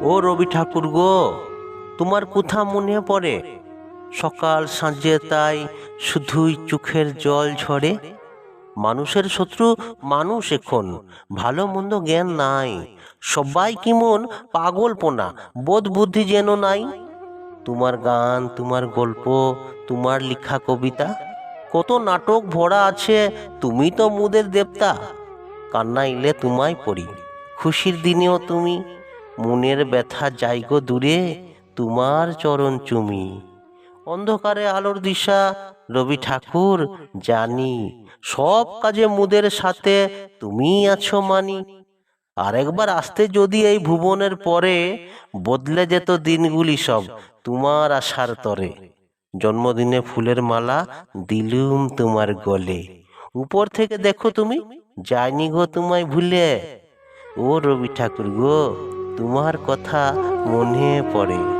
রবি ঠাকুর গো, তোমার কোথা মনে পড়ে? সকাল সাঁজে তাই শুধুই চোখের জল ঝরে। মানুষের শত্রু মানুষ এখন, ভালো মন্দ জ্ঞান নাই। সবাই কেমন পাগলপনা, বোধ বুদ্ধি যেন নাই? তোমার গান, তোমার গল্প, তোমার লেখা কবিতা, কত নাটক ভরা আছে, তুমি তো মুদের দেবতা। কান্না এলে তোমায় পড়ি খুশির দিনেও তুমি। মনের ব্যথা যাইগো দূরে, তোমার চরণ চুমি। অন্ধকারে আলোর দিশা, রবি ঠাকুর জানি, সব কাজে মুদের সাথে তুমি আছো মানি। আরেকবার আসতে যদি এই ভুবনের পরে, বদলে যেত দিনগুলি সব তোমার আশার তরে। জন্মদিনে ফুলের মালা দিলুম তোমার গলে। উপর থেকে দেখো তুমি যায়নি গো তোমায় ভুলে। ও রবি ঠাকুর গো তোমার কথা মনে পড়ে।